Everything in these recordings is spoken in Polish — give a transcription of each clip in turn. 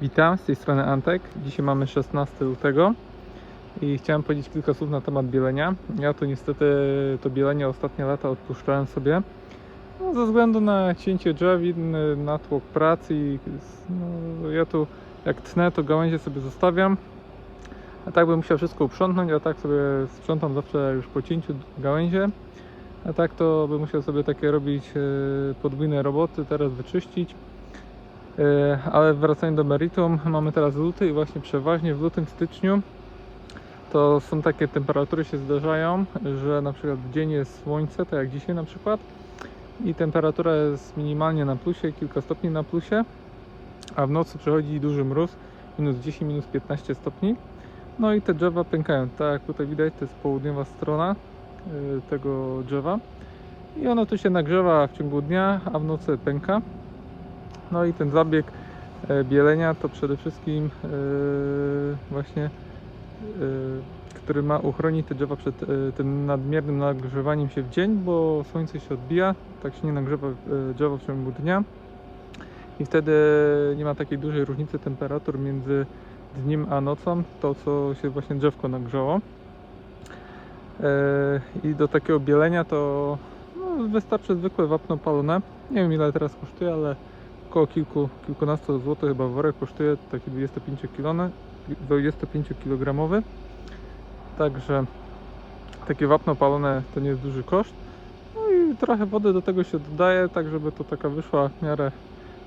Witam, z tej strony Antek. Dzisiaj mamy 16 lutego i chciałem powiedzieć kilka słów na temat bielenia. Ja tu niestety to bielenie ostatnie lata odpuszczałem sobie no, ze względu na cięcie drzewin, natłok pracy i no, ja tu jak tnę to gałęzie sobie zostawiam a tak bym musiał wszystko uprzątnąć, a tak sobie sprzątam zawsze już po cięciu gałęzie a tak to bym musiał sobie takie robić e, podwójne roboty, teraz wyczyścić Ale wracając do meritum, mamy teraz luty i właśnie przeważnie w lutym, styczniu to są takie temperatury się zdarzają, że na przykład w dzień jest słońce, tak jak dzisiaj na przykład i temperatura jest minimalnie na plusie, kilka stopni na plusie, a w nocy przychodzi duży mróz, minus 10, minus 15 stopni. No i te drzewa pękają, tak jak tutaj widać, to jest południowa strona y, tego drzewa i ono tu się nagrzewa w ciągu dnia, a w nocy pęka. No i ten zabieg e, bielenia to przede wszystkim e, właśnie e, który ma uchronić te drzewa przed tym nadmiernym nagrzewaniem się w dzień, bo słońce się odbija, tak się nie nagrzewa drzewo w ciągu dnia i wtedy nie ma takiej dużej różnicy temperatur między dniem a nocą, to co się właśnie drzewko nagrzało. I do takiego bielenia to no, wystarczy zwykłe wapno palone. Nie wiem ile teraz kosztuje, ale około kilku, kilkunastu złotych chyba worek kosztuje taki 25 kg, 25 kg. Także takie wapno palone to nie jest duży koszt. No i trochę wody do tego się dodaje, tak żeby to taka wyszła w miarę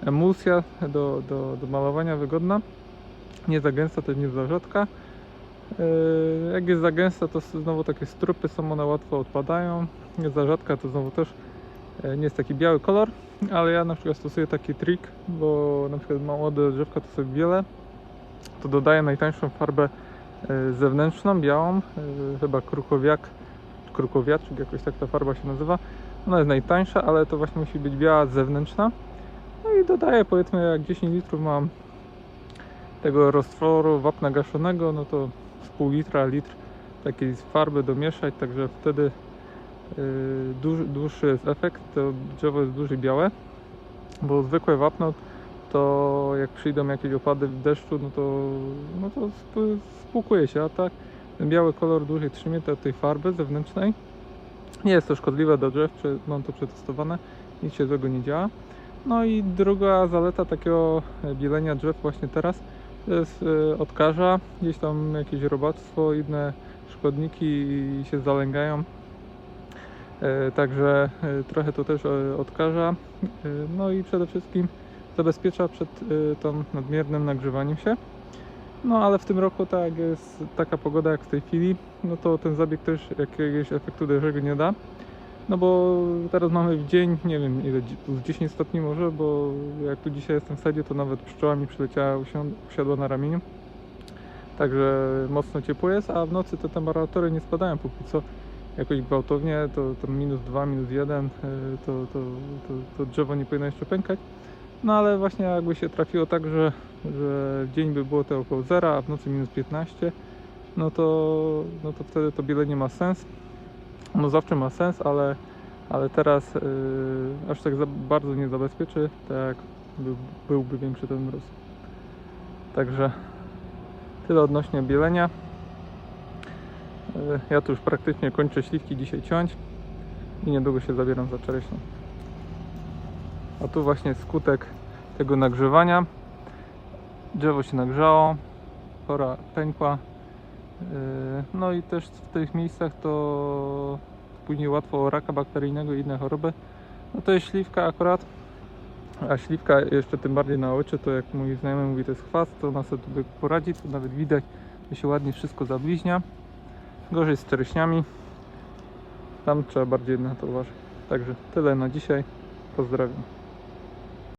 emulsja do, do, do malowania wygodna. Nie za gęsta, też nie za rzadka. Yy, Jak jest za gęsta, to znowu takie strupy są, one łatwo odpadają. Nie za rzadka, to znowu też nie jest taki biały kolor, ale ja na przykład stosuję taki trik, bo na przykład młode drzewka, to sobie wiele, to dodaję najtańszą farbę e, zewnętrzną, białą, e, chyba krukowiak, krukowiaczek, jakoś tak ta farba się nazywa. Ona jest najtańsza, ale to właśnie musi być biała zewnętrzna. No i dodaję powiedzmy jak 10 litrów mam tego roztworu wapna gaszonego, no to z pół litra, litr takiej farby domieszać, także wtedy duży, dłuższy jest efekt, to drzewo jest duży białe, bo zwykłe wapno to jak przyjdą jakieś opady w deszczu, no to, no to sp- spłukuje się, a tak ten biały kolor dłużej trzymie te- tej farby zewnętrznej. Nie jest to szkodliwe do drzew, mam to przetestowane, nic się złego nie działa. No i druga zaleta takiego e, bielenia drzew właśnie teraz to jest e, odkaża, gdzieś tam jakieś robactwo, inne szkodniki się zalęgają. E, Także e, trochę to też e, odkaża. No i przede wszystkim zabezpiecza przed tą nadmiernym nagrzewaniem się. No ale w tym roku tak jak jest taka pogoda jak w tej chwili, no to ten zabieg też jakiegoś efektu dużego nie da. No bo teraz mamy w dzień, nie wiem ile, plus 10 stopni może, bo jak tu dzisiaj jestem w sadzie, to nawet pszczoła mi przyleciała, usiadła na ramieniu. Także mocno ciepło jest, a w nocy te temperatury nie spadają póki co jakoś gwałtownie, to, to minus 2, minus 1, y, to, to, to, to drzewo nie powinno jeszcze pękać. No ale właśnie jakby się trafiło tak, że, że w dzień by było to około 0, a w nocy minus 15, no to, no to wtedy to bielenie ma sens. No zawsze ma sens, ale, ale teraz yy, aż tak bardzo nie zabezpieczy, tak był, byłby większy ten mróz. Także tyle odnośnie bielenia. Yy, Ja tu już praktycznie kończę śliwki dzisiaj ciąć i niedługo się zabieram za czereśnię. A tu właśnie skutek tego nagrzewania. Drzewo się nagrzało, kora pękła. Yy, No i też w tych miejscach to później łatwo o raka bakteryjnego i inne choroby. No to jest śliwka akurat, a śliwka jeszcze tym bardziej na oczy, to jak mój znajomy mówi to jest chwast, to ona sobie poradzi, to nawet widać, że się ładnie wszystko zabliźnia. Gorzej z czereśniami, tam trzeba bardziej na to uważać. Także tyle na dzisiaj, pozdrawiam.